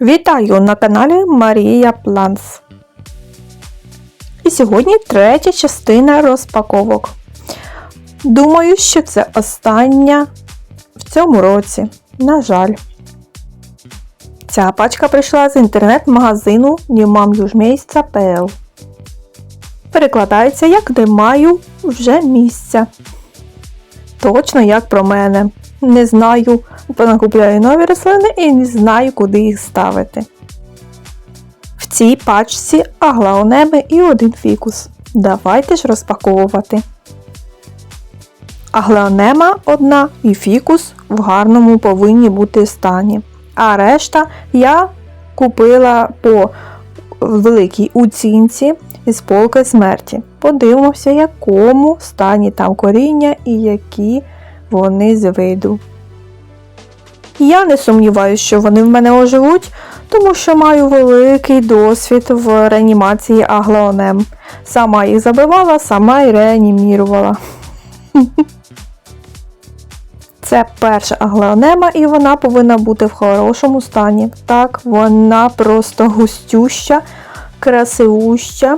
Вітаю на каналі Марія Планс. І сьогодні третя частина розпаковок. Думаю, що це остання в цьому році. На жаль. Ця пачка прийшла з інтернет-магазину niemamjużmiejsca.pl Перекладається як де маю вже місця. Точно як про мене. Не знаю, понакупляю нові рослини і не знаю, куди їх ставити. В цій пачці аглаонеми і один фікус. Давайте ж розпаковувати. Аглаонема одна і фікус в гарному повинні бути стані. А решта я купила по великій оцінці із полки смерті. Подивимося, якому стані там коріння і які вони з виду. Я не сумніваюся, що вони в мене оживуть, тому що маю великий досвід в реанімації аглаонем. Сама їх забивала, сама і реанімірувала. Це перша аглаонема, і вона повинна бути в хорошому стані. Так, вона просто густюща, красивуща.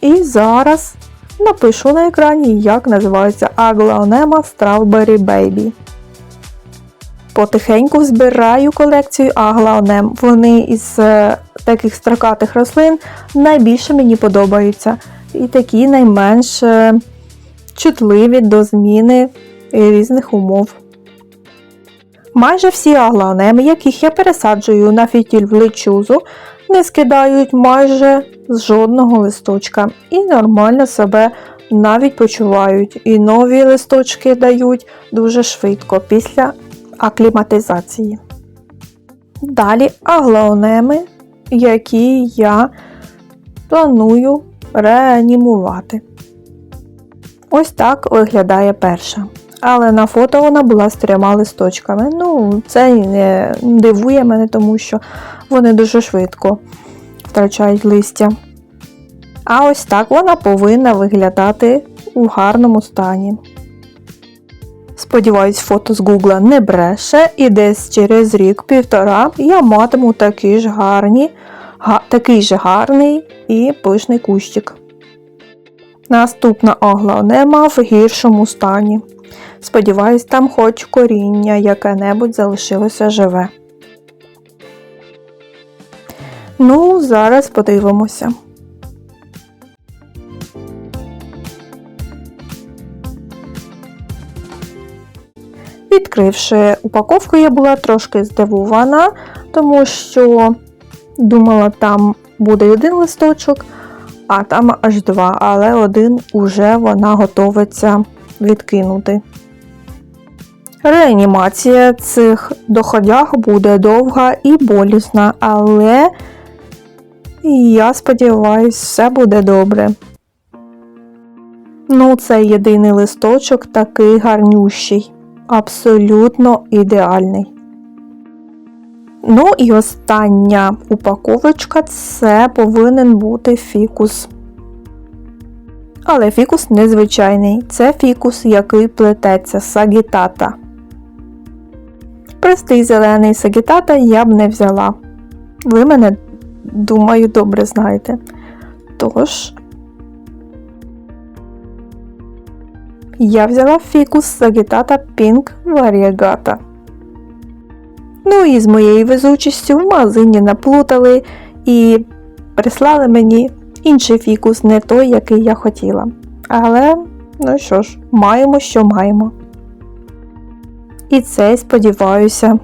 І зараз напишу на екрані, як називається аглаонема Strawberry Baby. Потихеньку збираю колекцію аглаонем. Вони із е, таких строкатих рослин найбільше мені подобаються. І такі найменш е, чутливі до зміни різних умов. Майже всі аглаонеми, яких я пересаджую на фітіль в лечузу, не скидають майже з жодного листочка і нормально себе навіть почувають. І нові листочки дають дуже швидко після акліматизації. Далі аглаонеми, які я планую реанімувати. Ось так виглядає перша. Але на фото вона була з трьома листочками. Ну, це не дивує мене, тому що вони дуже швидко втрачають листя. А ось так вона повинна виглядати у гарному стані. Сподіваюсь, фото з Гугла не бреше, і десь через рік-півтора я матиму такий ж гарні, га, такий же гарний і пишний кущик. Наступна аглаонема в гіршому стані. Сподіваюсь, там хоч коріння яке-небудь залишилося живе. Ну, зараз подивимося. Відкривши упаковку, я була трошки здивована, тому що думала, там буде один листочок, а там аж два, але один уже вона готовиться відкинути. Реанімація цих доходях буде довга і болісна, але я сподіваюся, все буде добре. Ну, це єдиний листочок такий гарнющий, абсолютно ідеальний. Ну і остання упаковочка це повинен бути фікус. Але фікус незвичайний. Це фікус, який плететься сагітата. Простий зелений сагітата я б не взяла. Ви мене, думаю, добре знаєте. Тож, я взяла фікус сагітата Pink Variegata. Ну і з моєю везучістю в магазині наплутали і прислали мені інший фікус, не той, який я хотіла. Але, ну що ж, маємо, що маємо. І цей, сподіваюся,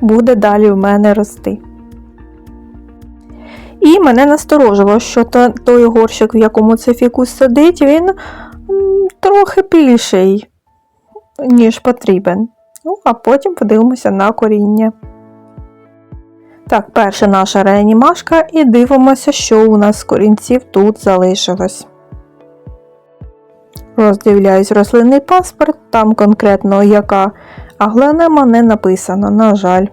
буде далі в мене рости. І мене насторожило, що той горщик, в якому цей фікус сидить, він трохи більший, ніж потрібен. Ну, а потім подивимося на коріння. Так, перша наша реанімашка і дивимося, що у нас з корінців тут залишилось. Роздивляюсь рослинний паспорт, там конкретно яка агланема не написано, на жаль.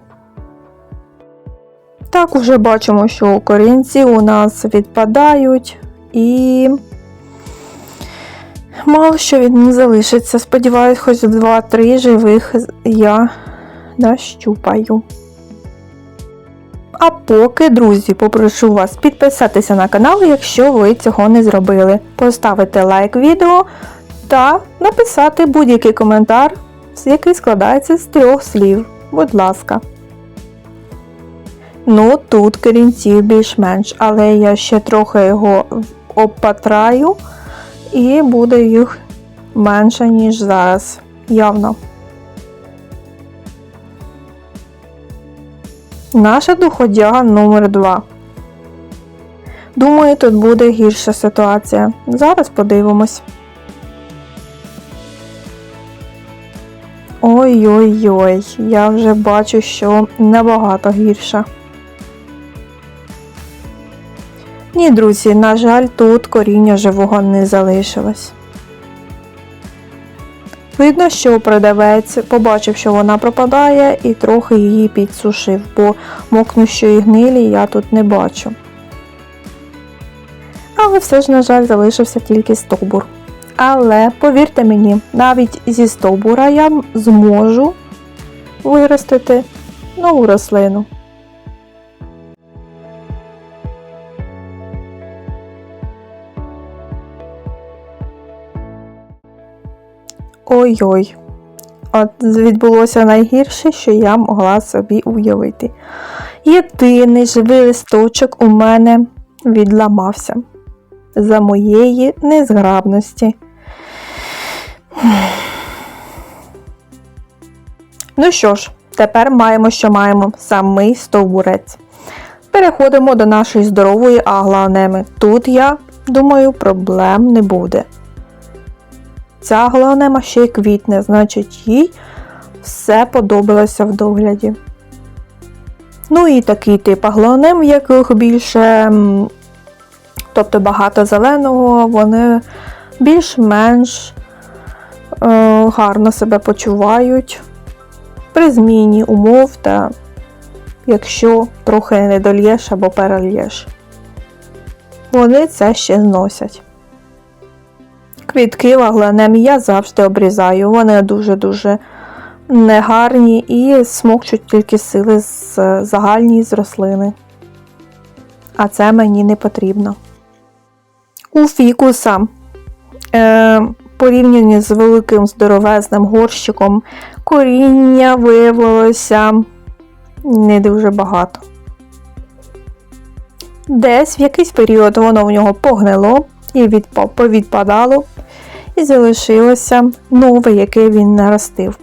Так, уже бачимо, що корінці у нас відпадають і мало що від них залишиться. Сподіваюсь, хоч 2-3 живих я нащупаю. А поки, друзі, попрошу вас підписатися на канал, якщо ви цього не зробили, поставити лайк відео та написати будь-який коментар, який складається з трьох слів. Будь ласка. Ну, тут корінців більш-менш, але я ще трохи його обпатраю і буде їх менше, ніж зараз. Явно. Наша доходяга номер 2 Думаю, тут буде гірша ситуація. Зараз подивимось. Ой-ой-ой, я вже бачу, що набагато гірша. Ні, друзі, на жаль, тут коріння живого не залишилось. Видно, що продавець побачив, що вона пропадає, і трохи її підсушив, бо мокнущої гнилі я тут не бачу. Але все ж, на жаль, залишився тільки стовбур. Але повірте мені, навіть зі стовбура я зможу виростити нову рослину. Ой-ой. От відбулося найгірше, що я могла собі уявити. Єдиний живий листочок у мене відламався за моєї незграбності. Ну що ж, тепер маємо, що маємо самий стовбурець. Переходимо до нашої здорової аглоанеми. Тут, я думаю, проблем не буде. Ця аглоанема ще й квітне, значить, їй все подобалося в догляді. Ну і такий тип аглоанем, в яких більше, тобто багато зеленого, вони більш-менш гарно себе почувають при зміні умов та якщо трохи не дольєш або перельєш. Вони це ще зносять. Квітки вагланем я завжди обрізаю. Вони дуже-дуже негарні і смокчуть тільки сили з загальні з рослини. А це мені не потрібно. У фікуса е, порівняно з великим здоровезним горщиком коріння виявилося не дуже багато. Десь в якийсь період воно в нього погнило і відпа- повідпадало, і залишилося нове, яке він наростив.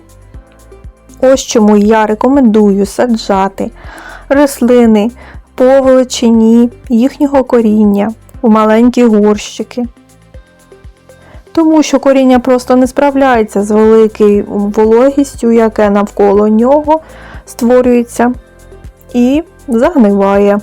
Ось чому я рекомендую саджати рослини по величині їхнього коріння у маленькі горщики. Тому що коріння просто не справляється з великою вологістю, яке навколо нього створюється, і загниває.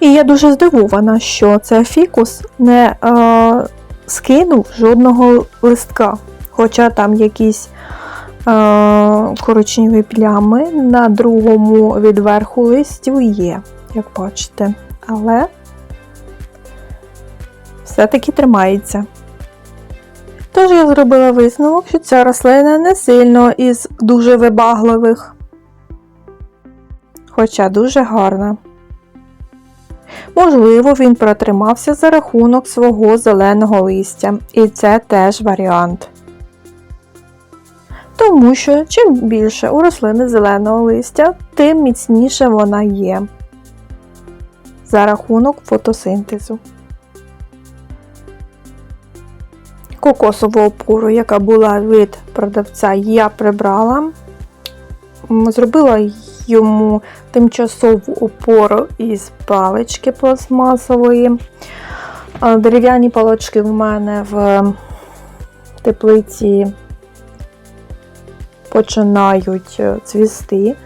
І я дуже здивована, що цей фікус не е, скинув жодного листка. Хоча там якісь е, коричневі плями на другому від верху листю є, як бачите. Але все-таки тримається. Тож я зробила висновок, що ця рослина не сильно із дуже вибагливих, хоча дуже гарна. Можливо, він протримався за рахунок свого зеленого листя, і це теж варіант. Тому що чим більше у рослини зеленого листя, тим міцніше вона є за рахунок фотосинтезу. Кокосову опору, яка була від продавця, я прибрала. Зробила йому тимчасову опору із палички пластмасової. Дерев'яні палички в мене в теплиці починають е, цвісти,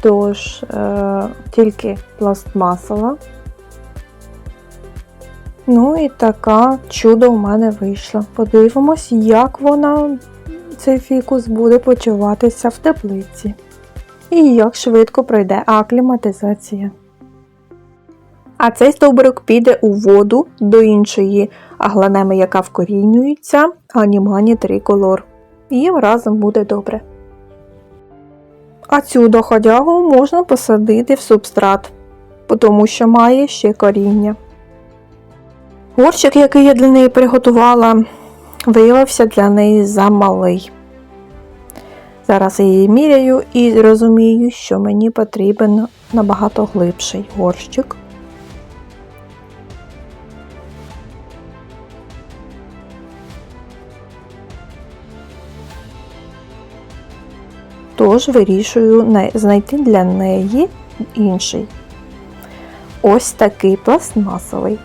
тож е, тільки пластмасова. Ну і така чудо у мене вийшла. Подивимось, як вона, цей фікус, буде почуватися в теплиці. І як швидко пройде акліматизація. А цей стовбурок піде у воду до іншої агланеми, яка вкорінюється, анімані триколор. Їм разом буде добре. А цю доходягу можна посадити в субстрат, тому що має ще коріння. Горщик, який я для неї приготувала, виявився для неї замалий. Зараз я її міряю і розумію, що мені потрібен набагато глибший горщик. Тож вирішую знайти для неї інший. Ось такий пластмасовий.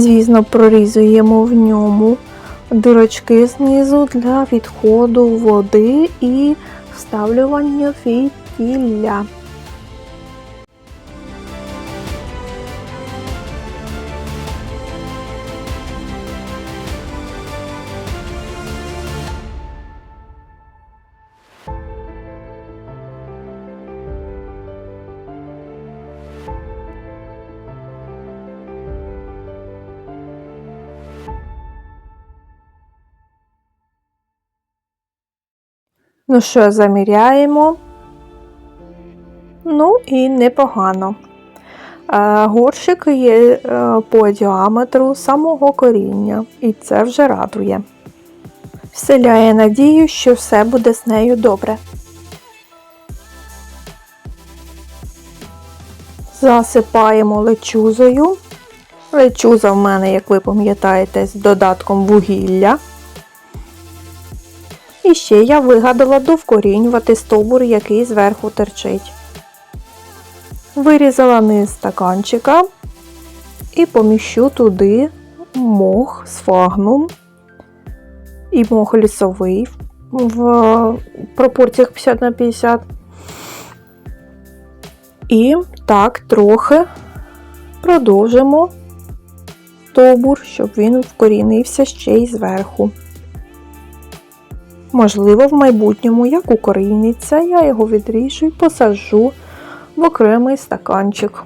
Звісно, прорізуємо в ньому дирочки знизу для відходу води і вставлювання фітіля. Ну що, заміряємо. Ну і непогано. Е, Горщик є е, по діаметру самого коріння, і це вже радує. Вселяє надію, що все буде з нею добре. Засипаємо лечузою. Лечуза в мене, як ви пам'ятаєте, з додатком вугілля. І ще я вигадала довкорінювати стовбур, який зверху терчить. Вирізала низ стаканчика і поміщу туди мох сфагнум і мох лісовий в пропорціях 50 на 50. І так трохи продовжимо стовбур, щоб він вкорінився ще й зверху. Можливо, в майбутньому, як укоріниться, я його відріжу і посаджу в окремий стаканчик.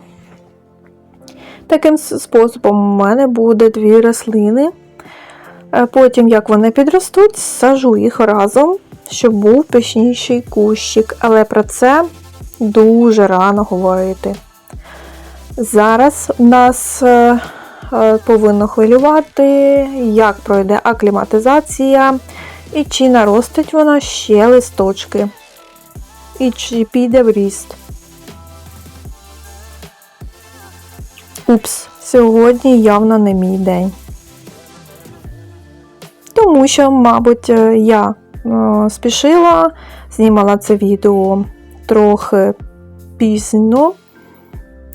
Таким способом у мене буде дві рослини. Е, Потім, як вони підростуть, сажу їх разом, щоб був пишніший кущик. Але про це дуже рано говорити. Зараз нас е, е, повинно хвилювати, як пройде акліматизація. І чи наростить вона ще листочки? І чи піде в ріст? Упс, сьогодні явно не мій день. Тому що, мабуть, е, я е, спішила, знімала це відео трохи пізно,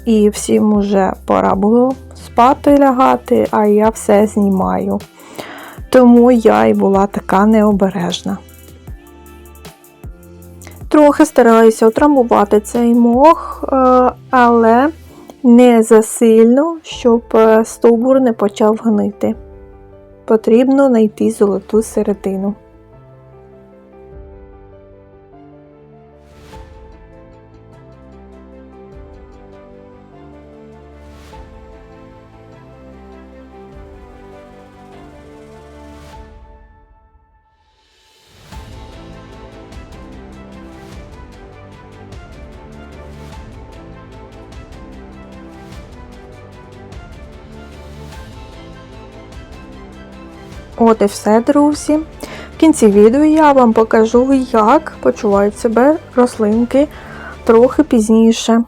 і всім уже пора було спати лягати, а я все знімаю. Тому я і була така необережна. Трохи стараюся отрамбувати цей мох, е, але не засильно, щоб е, стовбур не почав гнити. Потрібно знайти золоту середину. От і все, друзі. В кінці відео я вам покажу, як почувають себе рослинки трохи пізніше.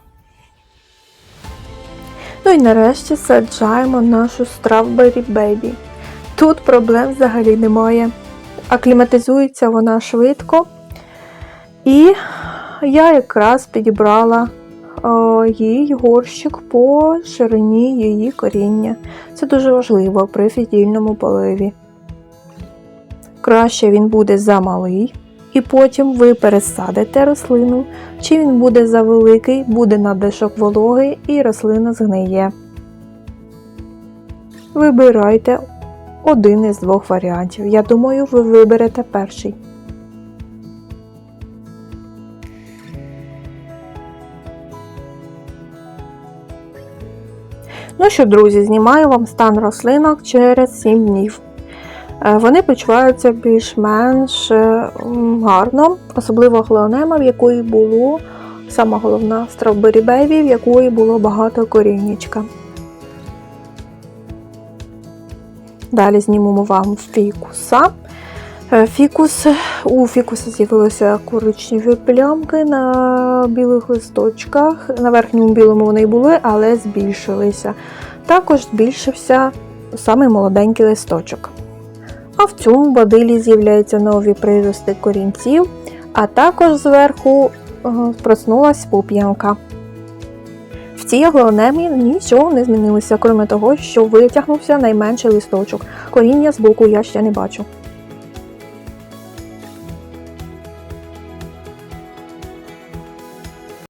Ну і нарешті саджаємо нашу Strawberry Baby. Тут проблем взагалі немає. Акліматизується вона швидко. І я якраз підібрала їй горщик по ширині її коріння. Це дуже важливо при фітільному поливі. Краще він буде замалий, і потім ви пересадите рослину, чи він буде завеликий, буде надлишок вологи і рослина згниє. Вибирайте один із двох варіантів. Я думаю, ви виберете перший. Ну що, друзі, знімаю вам стан рослинок через 7 днів. Е, Вони почуваються більш-менш е, гарно, особливо глеонема, в якої було сама головна Strawberry Baby, в якої було багато коріннячка. Далі знімемо вам фікуса. Е, Фікус, у фікуса з'явилися коричневі плямки на білих листочках. На верхньому білому вони були, але збільшилися. Також збільшився самий молоденький листочок. А в цьому бадилі з'являються нові прирости корінців, а також зверху е, проснулась пуп'янка. В цій аглонемі нічого не змінилося, крім того, що витягнувся найменший листочок. Коріння з боку я ще не бачу.